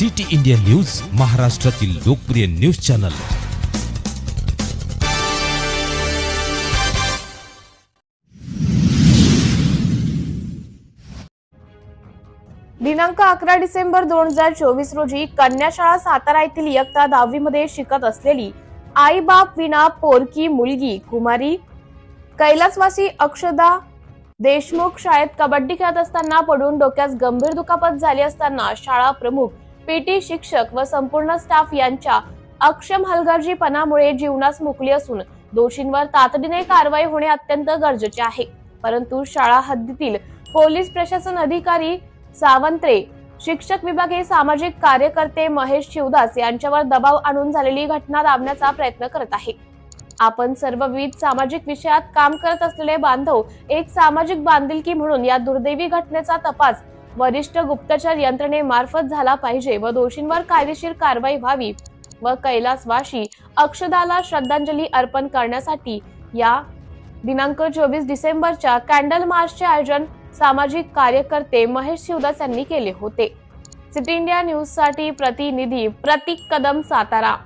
City India news महाराष्ट्रातील लोकप्रिय news channel. दिनांक अकरा डिसेंबर दोन हजार चोवीस रोजी कन्याशाळा सातारा येथील इयत्ता दहावी मध्ये शिकत असलेली आई बाप विना पोरकी मुलगी कुमारी कैलासवासी अक्षदा देशमुख शाळेत कबड्डी खेळत असताना पडून डोक्यात गंभीर दुखापत झाली असताना शाळा प्रमुख पीटी शिक्षक व संपूर्ण स्टाफ यांच्या अक्षम हलगर्जीपणामुळे जीवनास मुकली असून दोषींवर तातडीने कारवाई होणे अत्यंत गरजेचे आहे. परंतु शाळा हद्दीतील पोलीस प्रशासन अधिकारी सावंत्रे शिक्षक विभाग हे सामाजिक कार्यकर्ते महेश शिवदास यांच्यावर दबाव आणून झालेली घटना दाबण्याचा प्रयत्न करत आहे. आपण सर्व विविध सामाजिक विषयात काम करत असलेले बांधव एक सामाजिक बांधिलकी म्हणून या दुर्दैवी घटनेचा तपास वरिष्ठ गुप्तचर यंत्रणेमार्फत झाला पाहिजे व दोषींवर कायदेशीर कारवाई व्हावी व कैलासवाशी अक्षदाला श्रद्धांजली अर्पण करण्यासाठी या दिनांक चोवीस डिसेंबरच्या कॅन्डल मार्चचे आयोजन सामाजिक कार्यकर्ते महेश शिवदास यांनी केले होते. सिटी इंडिया न्यूजसाठी प्रतिनिधी प्रतीक कदम सातारा.